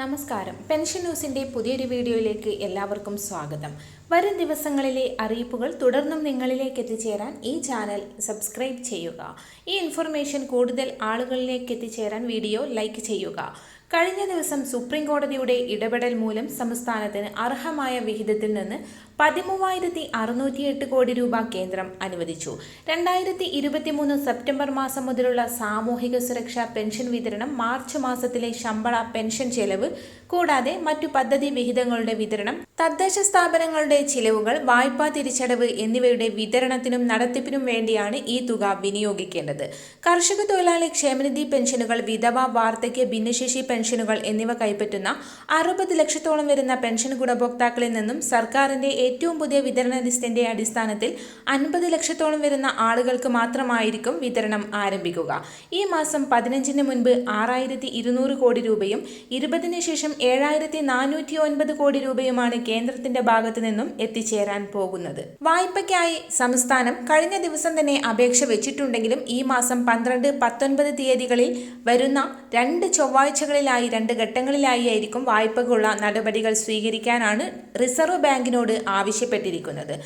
നമസ്കാരം. പെൻഷൻ ന്യൂസിന്റെ പുതിയൊരു വീഡിയോയിലേക്ക് എല്ലാവർക്കും സ്വാഗതം. വരും ദിവസങ്ങളിലെ അറിയിപ്പുകൾ തുടർന്നും നിങ്ങളിലേക്ക് എത്തിച്ചേരാൻ ഈ ചാനൽ സബ്സ്ക്രൈബ് ചെയ്യുക. ഈ ഇൻഫർമേഷൻ കൂടുതൽ ആളുകളിലേക്ക് എത്തിച്ചേരാൻ വീഡിയോ ലൈക്ക് ചെയ്യുക. കഴിഞ്ഞ ദിവസം സുപ്രീം കോടതിയുടെ ഇടപെടൽ മൂലം സംസ്ഥാനത്തിന് അർഹമായ വിഹിതത്തിൽ നിന്ന് പതിമൂവായിരത്തി അറുന്നൂറ്റിയെട്ട് കോടി രൂപ കേന്ദ്രം അനുവദിച്ചു. രണ്ടായിരത്തി ഇരുപത്തിമൂന്ന് സെപ്റ്റംബർ മാസം മുതലുള്ള സാമൂഹിക സുരക്ഷാ പെൻഷൻ വിതരണം മാർച്ച് മാസത്തിലെ ശമ്പള പെൻഷൻ ചെലവ് കൂടാതെ മറ്റു പദ്ധതി വിഹിതങ്ങളുടെ വിതരണം തദ്ദേശ സ്ഥാപനങ്ങളുടെ ചിലവുകൾ വായ്പാ തിരിച്ചടവ് എന്നിവയുടെ വിതരണത്തിനും നടത്തിപ്പിനും വേണ്ടിയാണ് ഈ തുക വിനിയോഗിക്കേണ്ടത്. കർഷക തൊഴിലാളി ക്ഷേമനിധി പെൻഷനുകൾ വിധവ വാർദ്ധക്യ ഭിന്നശേഷി പെൻഷനുകൾ എന്നിവ കൈപ്പറ്റുന്ന അറുപത് ലക്ഷത്തോളം വരുന്ന പെൻഷൻ ഗുണഭോക്താക്കളിൽ നിന്നും സർക്കാരിന്റെ ഏറ്റവും പുതിയ വിതരണ ലിസ്റ്റിന്റെ അടിസ്ഥാനത്തിൽ അൻപത് ലക്ഷത്തോളം വരുന്ന ആളുകൾക്ക് മാത്രമായിരിക്കും വിതരണം ആരംഭിക്കുക. ഈ മാസം പതിനഞ്ചിന് മുൻപ് ആറായിരത്തി കോടി രൂപയും ഇരുപതിന് ശേഷം ഏഴായിരത്തി നാനൂറ്റി ഒൻപത് കോടി രൂപയുമാണ് കേന്ദ്രത്തിന്റെ ഭാഗത്തു നിന്നും എത്തിച്ചേരാൻ പോകുന്നത്. വായ്പയ്ക്കായി സംസ്ഥാനം കഴിഞ്ഞ ദിവസം തന്നെ അപേക്ഷ വെച്ചിട്ടുണ്ടെങ്കിലും ഈ മാസം പന്ത്രണ്ട് പത്തൊൻപത് തീയതികളിൽ വരുന്ന രണ്ട് ചൊവ്വാഴ്ചകളിലായി രണ്ട് ഘട്ടങ്ങളിലായി ആയിരിക്കും വായ്പകളുള്ള നടപടികൾ സ്വീകരിക്കാനാണ് റിസർവ് ബാങ്കിനോട് ആവശ്യപ്പെട്ടിരിക്കുന്നത്.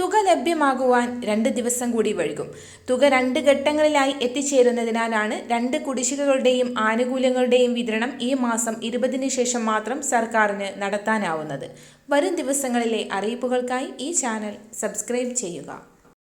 തുക ലഭ്യമാകുവാൻ രണ്ട് ദിവസം കൂടി വഴുകും തുക രണ്ട് ഘട്ടങ്ങളിലായി എത്തിച്ചേരുന്നതിനാലാണ് രണ്ട് കുടിശ്ശികകളുടെയും ആനുകൂല്യങ്ങളുടെയും വിതരണം ഈ മാസം ഇരുപതിന് ശേഷം മാത്രം സർക്കാരിന് നടത്താനാവുന്നത്. വരും ദിവസങ്ങളിലെ അറിയിപ്പുകൾക്കായി ഈ ചാനൽ സബ്സ്ക്രൈബ് ചെയ്യുക.